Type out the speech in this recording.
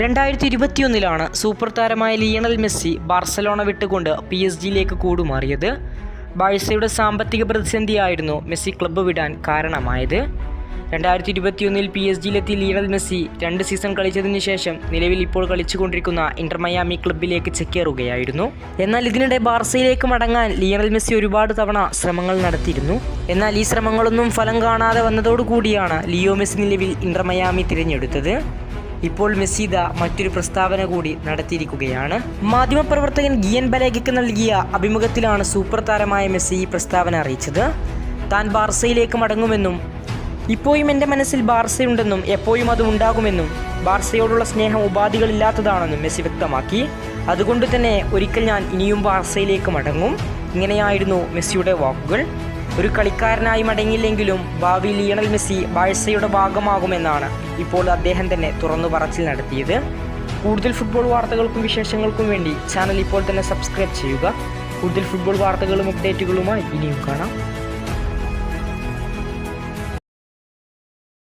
രണ്ടായിരത്തി ഇരുപത്തിയൊന്നിലാണ് സൂപ്പർ താരമായ ലിയണൽ മെസ്സി ബാർസലോണ വിട്ടുകൊണ്ട് പി എസ് ജിയിലേക്ക് കൂടുമാറിയത്. ബാഴ്സയുടെ സാമ്പത്തിക പ്രതിസന്ധിയായിരുന്നു മെസ്സി ക്ലബ്ബ് വിടാൻ കാരണമായത്. രണ്ടായിരത്തി ഇരുപത്തിയൊന്നിൽ പി എസ് ജിയിലെത്തി ലിയണൽ മെസ്സി രണ്ട് സീസൺ കളിച്ചതിന് ശേഷം നിലവിൽ ഇപ്പോൾ കളിച്ചുകൊണ്ടിരിക്കുന്ന ഇന്റർ മയാമി ക്ലബ്ബിലേക്ക് ചെക്കേറുകയായിരുന്നു. എന്നാൽ ഇതിനിടെ ബാർസയിലേക്ക് മടങ്ങാൻ ലിയണൽ മെസ്സി ഒരുപാട് തവണ ശ്രമങ്ങൾ നടത്തിയിരുന്നു. എന്നാൽ ഈ ശ്രമങ്ങളൊന്നും ഫലം കാണാതെ വന്നതോടുകൂടിയാണ് ലിയോ മെസ്സി നിലവിൽ ഇന്റർ മയാമി തിരഞ്ഞെടുത്തത്. ഇപ്പോൾ മെസ്സിദ മറ്റൊരു പ്രസ്താവന കൂടി നടത്തിയിരിക്കുകയാണ്. മാധ്യമപ്രവർത്തകൻ ഗിയൻ ബലേഗയ്ക്ക് നൽകിയ അഭിമുഖത്തിലാണ് സൂപ്പർ താരമായ മെസ്സി ഈ പ്രസ്താവന അറിയിച്ചത്. താൻ ബാർസയിലേക്ക് മടങ്ങുമെന്നും ഇപ്പോഴും എന്റെ മനസ്സിൽ ബാർസയുണ്ടെന്നും എപ്പോഴും അത് ഉണ്ടാകുമെന്നും ബാർസയോടുള്ള സ്നേഹം ഉപാധികളില്ലാത്തതാണെന്നും മെസ്സി വ്യക്തമാക്കി. അതുകൊണ്ട് തന്നെ ഒരിക്കൽ ഞാൻ ഇനിയും ബാർസയിലേക്ക് മടങ്ങും. ഇങ്ങനെയായിരുന്നു മെസ്സിയുടെ വാക്കുകൾ. ഒരു കളിക്കാരനായി മടങ്ങിയില്ലെങ്കിലും ഭാവി ലിയണൽ മെസ്സി ബാഴ്സയുടെ ഭാഗമാകുമെന്നാണ് ഇപ്പോൾ അദ്ദേഹം തന്നെ തുറന്നു പറച്ചിൽ നടത്തിയത്. കൂടുതൽ ഫുട്ബോൾ വാർത്തകൾക്കും വിശേഷങ്ങൾക്കും വേണ്ടി ചാനൽ ഇപ്പോൾ തന്നെ സബ്സ്ക്രൈബ് ചെയ്യുക. കൂടുതൽ ഫുട്ബോൾ വാർത്തകളും അപ്ഡേറ്റുകളുമായി ഇനിയും കാണാം.